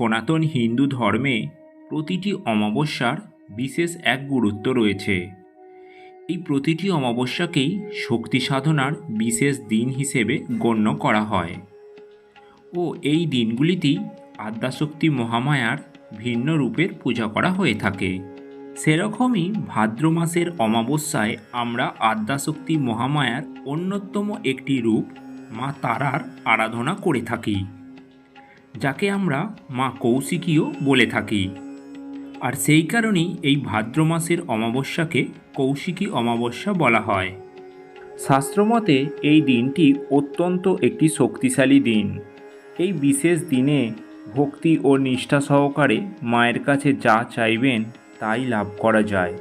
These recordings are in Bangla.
সনাতন হিন্দু ধর্মে প্রতিটি অমাবস্যার বিশেষ এক গুরুত্ব রয়েছে। এই প্রতিটি অমাবস্যাকেই শক্তি সাধনার বিশেষ দিন হিসেবে গণ্য করা হয়। ও এই দিনগুলিতেই আদ্যাশক্তি মহামায়ার ভিন্ন রূপের পূজা করা হয়ে থাকে। সেরকমই ভাদ্র মাসের অমাবস্যায় আমরা আদ্যাশক্তি মহামায়ার অন্যতম একটি রূপ মা তারার আরাধনা করে থাকি। যাকে আমরা মা কৌশিকীও বলে থাকি। আর সেই কারণেই এই ভাদ্র মাসের অমাবস্যাকে কৌশিকী অমাবস্যা বলা হয়। শাস্ত্রমতে এই দিনটি অত্যন্ত একটি শক্তিশালী দিন। এই বিশেষ দিনে ভক্তি ও নিষ্ঠা সহকারে মায়ের কাছে যা চাইবেন তাই লাভ করা যায়।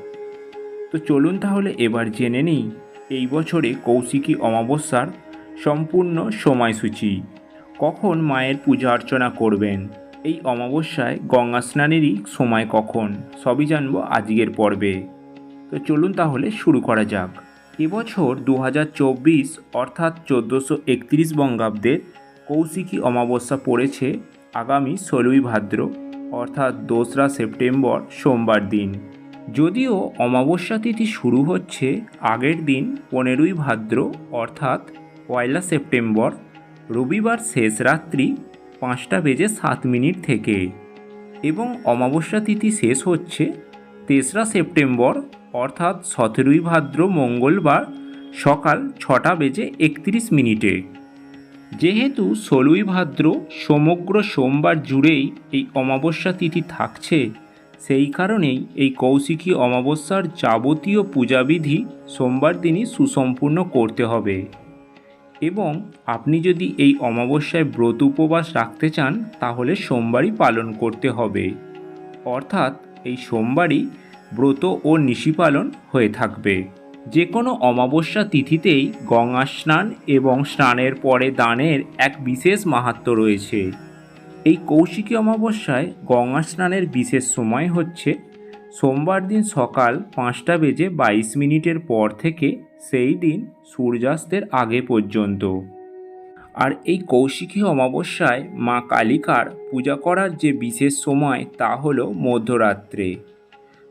তো চলুন তাহলে এবার জেনে নিই এই বছরে কৌশিকী অমাবস্যার সম্পূর্ণ সময়সূচি। কখন মায়ের পূজা অর্চনা করবেন? এই অমাবস্যায় গঙ্গা স্নানেরই সময় কখন? সবই জানব আজকের পর্বে। তো চলুন তাহলে শুরু করা যাক। এবছর দু হাজার চব্বিশ, অর্থাৎ চোদ্দোশো একত্রিশ বঙ্গাব্দের কৌশিকী অমাবস্যা পড়েছে আগামী ষোলোই ভাদ্র, অর্থাৎ দোসরা সেপ্টেম্বর, সোমবার দিন। যদিও অমাবস্যা তিথি শুরু হচ্ছে আগের দিন পনেরোই ভাদ্র, অর্থাৎ পয়লা সেপ্টেম্বর রবিবার শেষ রাত্রি পাঁচটা বেজে সাত মিনিট থেকে। এবং অমাবস্যা তিথি শেষ হচ্ছে তেসরা সেপ্টেম্বর, অর্থাৎ সতেরোই ভাদ্র মঙ্গলবার সকাল ছটা বেজে একত্রিশ মিনিটে। যেহেতু ষোলোই ভাদ্র সমগ্র সোমবার জুড়েই এই অমাবস্যা তিথি থাকছে, সেই কারণেই এই কৌশিকী অমাবস্যার যাবতীয় পূজাবিধি সোমবার দিনই সুসম্পূর্ণ করতে হবে। এবং আপনি যদি এই অমাবস্যায় ব্রত উপবাস রাখতে চান, তাহলে সোমবারই পালন করতে হবে। অর্থাৎ এই সোমবারই ব্রত ও নিশি পালন হয়ে থাকবে। যে কোনো অমাবস্যা তিথিতেই গঙ্গা স্নান এবং স্নানের পরে দানের এক বিশেষ মাহাত্ম রয়েছে। এই কৌশিকী অমাবস্যায় গঙ্গা স্নানের বিশেষ সময় হচ্ছে সোমবার দিন সকাল পাঁচটা বেজে বাইশ মিনিটের পর থেকে সেই দিন সূর্যাস্তের আগে পর্যন্ত। আর এই কৌশিকী অমাবস্যায় মা কালিকার পূজা করার যে বিশেষ সময় তা হলো মধ্যরাত্রে।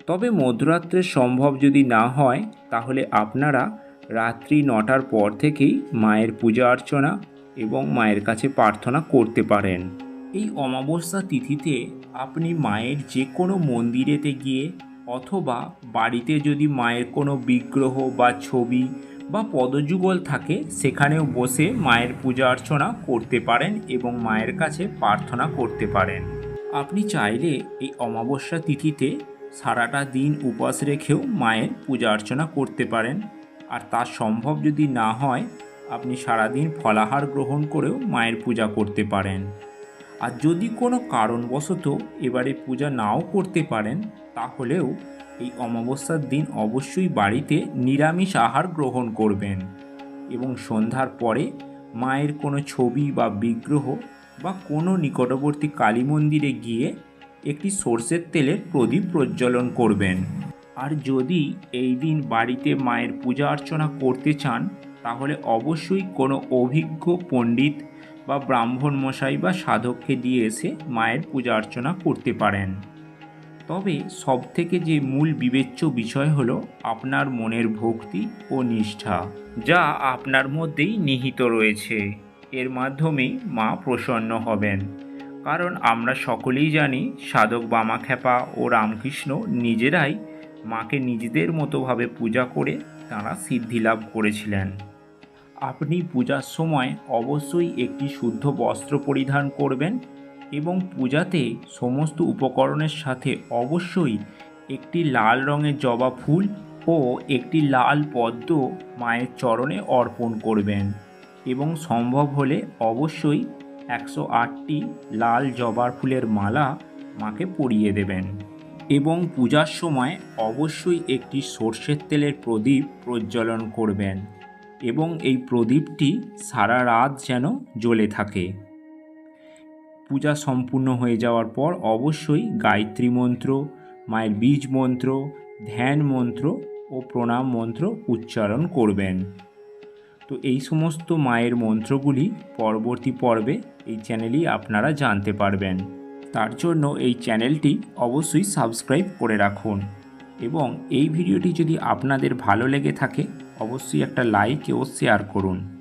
তবে মধ্যরাত্রে সম্ভব যদি না হয়, তাহলে আপনারা রাত্রি নটার পর থেকেই মায়ের পূজা অর্চনা এবং মায়ের কাছে প্রার্থনা করতে পারেন। এই অমাবস্যা তিথিতে আপনি মায়ের যে কোনো মন্দিরেতে গিয়ে অথবা বাড়িতে যদি মায়ের কোনো বিগ্রহ বা ছবি বা পদযুগল থাকে, সেখানেও বসে মায়ের পূজা অর্চনা করতে পারেন এবং মায়ের কাছে প্রার্থনা করতে পারেন। আপনি চাইলে এই অমাবস্যা তিথিতে সারাটা দিন উপবাস রেখেও মায়ের পূজা অর্চনা করতে পারেন। আর তা সম্ভব যদি না হয়, আপনি সারাদিন ফলাহার গ্রহণ করেও মায়ের পূজা করতে পারেন। আর যদি কোনো কারণবশত এবারে পূজা নাও করতে পারেন, তাহলেও এই অমাবস্যার দিন অবশ্যই বাড়িতে নিরামিষ আহার গ্রহণ করবেন এবং সন্ধ্যার পরে মায়ের কোনো ছবি বা বিগ্রহ বা কোনো নিকটবর্তী কালী মন্দিরে গিয়ে একটি সর্ষের তেলের প্রদীপ প্রজ্বলন করবেন। আর যদি এই দিন বাড়িতে মায়ের পূজা অর্চনা করতে চান, তাহলে অবশ্যই কোনো অভিজ্ঞ পণ্ডিত বা ব্রাহ্মণ মশাই বা সাধককে দিয়ে এসে মায়ের পূজা অর্চনা করতে পারেন। তবে সবথেকে যে মূল বিবেচ্য বিষয় হলো আপনার মনের ভক্তি ও নিষ্ঠা, যা আপনার মধ্যেই নিহিত রয়েছে। এর মাধ্যমেই মা প্রসন্ন হবেন। কারণ আমরা সকলেই জানি, সাধক বামাখ্যাপা ও রামকৃষ্ণ নিজেরাই মাকে নিজেদের মতোভাবে পূজা করে তাঁরা সিদ্ধি লাভ করেছিলেন। আপনি পূজার সময় অবশ্যই একটি শুদ্ধ বস্ত্র পরিধান করবেন এবং পূজাতে সমস্ত উপকরণের সাথে অবশ্যই একটি লাল রঙের জবা ফুল ও একটি লাল পদ্ম মায়ের চরণে অর্পণ করবেন এবং সম্ভব হলে অবশ্যই একশো আটটি লাল জবার ফুলের মালা মাকে পরিয়ে দেবেন। এবং পূজার সময় অবশ্যই একটি সর্ষের তেলের প্রদীপ প্রজ্বলন করবেন। এবং এই প্রদীপটি সারা রাত যেন জ্বলে থাকে। পূজা সম্পূর্ণ হয়ে যাওয়ার পর অবশ্যই গায়ত্রী মন্ত্র, মায়ের বীজ মন্ত্র, ধ্যান মন্ত্র ও প্রণাম মন্ত্র উচ্চারণ করবেন। তো এই সমস্ত মায়ের মন্ত্রগুলি পরবর্তী পর্বে এই চ্যানেলেই আপনারা জানতে পারবেন। তার জন্য এই চ্যানেলটি অবশ্যই সাবস্ক্রাইব করে রাখুন এবং এই ভিডিওটি যদি আপনাদের ভালো লেগে থাকে অবশ্যই একটা লাইক ও শেয়ার করুন।